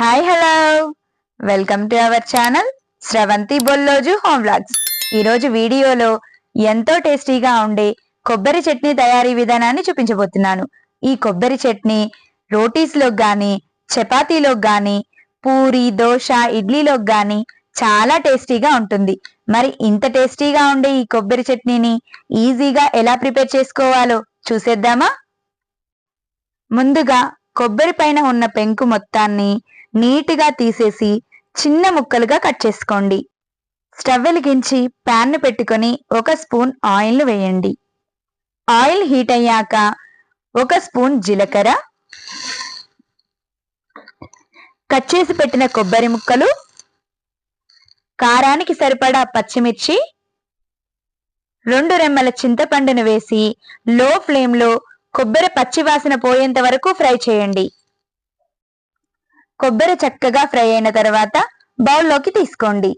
Hi hello welcome to our channel Sravanthi Bolloju home vlogs ఈరోజు వీడియోలో ఎంతో టేస్టీగా ఉండే కొబ్బరి చట్నీ తయారీ విధానాన్ని చూపించబోతున్నాను. ఈ కొబ్బరి చట్నీ రోటీస్లో కానీ చపాతీలోకి కానీ పూరి దోశ ఇడ్లీలోకి కానీ చాలా టేస్టీగా ఉంటుంది. మరి ఇంత టేస్టీగా ఉండే ఈ కొబ్బరి చట్నీని ఈజీగా ఎలా ప్రిపేర్ చేసుకోవాలో చూసేద్దామా? ముందుగా కొబ్బరి పైన ఉన్న పెంకు మొత్తాన్ని నీటిగా తీసేసి చిన్న ముక్కలుగా కట్ చేసుకోండి. స్టవ్ వెలిగించి ప్యాన్ను పెట్టుకొని ఒక స్పూన్ ఆయిల్ను వేయండి. ఆయిల్ హీట్ అయ్యాక ఒక స్పూన్ జీలకర్ర కట్ చేసి పెట్టిన కొబ్బరి ముక్కలు కారానికి సరిపడా పచ్చిమిర్చి రెండు రెమ్మల చింతపండును వేసి లో ఫ్లేమ్లో కొబ్బరి పచ్చివాసన పోయేంత వరకు ఫ్రై చేయండి. కొబ్బరి చక్కగా ఫ్రై అయిన తర్వాత బౌల్లోకి తీసుకోండి.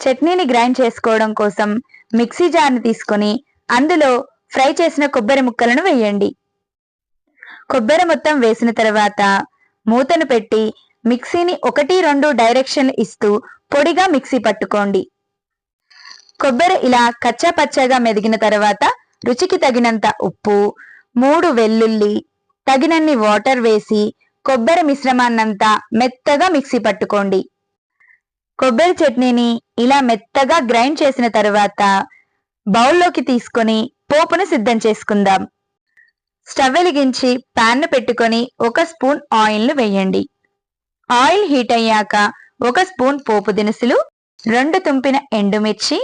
చట్నీని గ్రైండ్ చేసుకోవడం కోసం మిక్సీ జార్ని తీసుకొని అందులో ఫ్రై చేసిన కొబ్బరి ముక్కలను వేయండి. కొబ్బరి మొత్తం వేసిన తర్వాత మూతను పెట్టి మిక్సీని ఒకటి రెండు డైరెక్షన్ ఇస్తూ పొడిగా మిక్సీ పట్టుకోండి. కొబ్బరి ఇలా కచ్చా పచ్చగా మెదిగిన తర్వాత రుచికి తగినంత ఉప్పు మూడు వెల్లుల్లి తగినన్ని వాటర్ వేసి కొబ్బరి మిశ్రమాన్నంతా మెత్తగా మిక్సీ పట్టుకోండి. కొబ్బరి చట్నీని ఇలా మెత్తగా గ్రైండ్ చేసిన తర్వాత బౌల్లోకి తీసుకొని పోపును సిద్ధం చేసుకుందాం. స్టవ్ వెలిగించి ప్యాన్ను పెట్టుకొని ఒక స్పూన్ ఆయిల్ను వేయండి. ఆయిల్ హీట్ అయ్యాక ఒక స్పూన్ పోపు దినుసులు రెండు తుంపిన ఎండుమిర్చి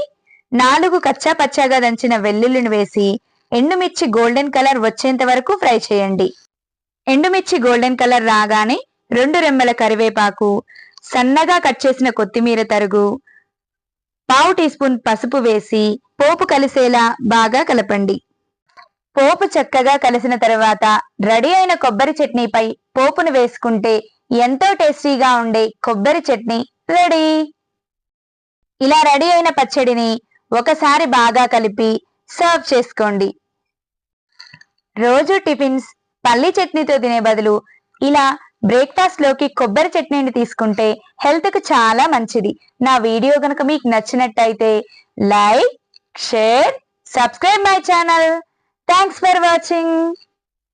నాలుగు కచ్చా పచ్చాగా దంచిన వెల్లుల్లిని వేసి ఎండుమిర్చి గోల్డెన్ కలర్ వచ్చేంత వరకు ఫ్రై చేయండి. ఎండుమిర్చి గోల్డెన్ కలర్ రాగానే రెండు రెమ్మల కరివేపాకు సన్నగా కట్ చేసిన కొత్తిమీర తరుగు పావు టీ స్పూన్ పసుపు వేసి పోపు కలిసేలా బాగా కలపండి. పోపు చక్కగా కలిసిన తర్వాత రెడీ అయిన కొబ్బరి చట్నీపై పోపును వేసుకుంటే ఎంతో టేస్టీగా ఉండే కొబ్బరి చట్నీ రెడీ. ఇలా రెడీ అయిన పచ్చడిని ఒకసారి బాగా కలిపి సర్వ్ చేసుకోండి. రోజు టిఫిన్స్ పల్లి చట్నీతో తినే బదులు ఇలా బ్రేక్ఫాస్ట్లోకి కొబ్బరి చట్నీని తీసుకుంటే హెల్త్కు చాలా మంచిది. నా వీడియో కనుక మీకు నచ్చినట్టయితే like share subscribe my channel. Thanks for watching.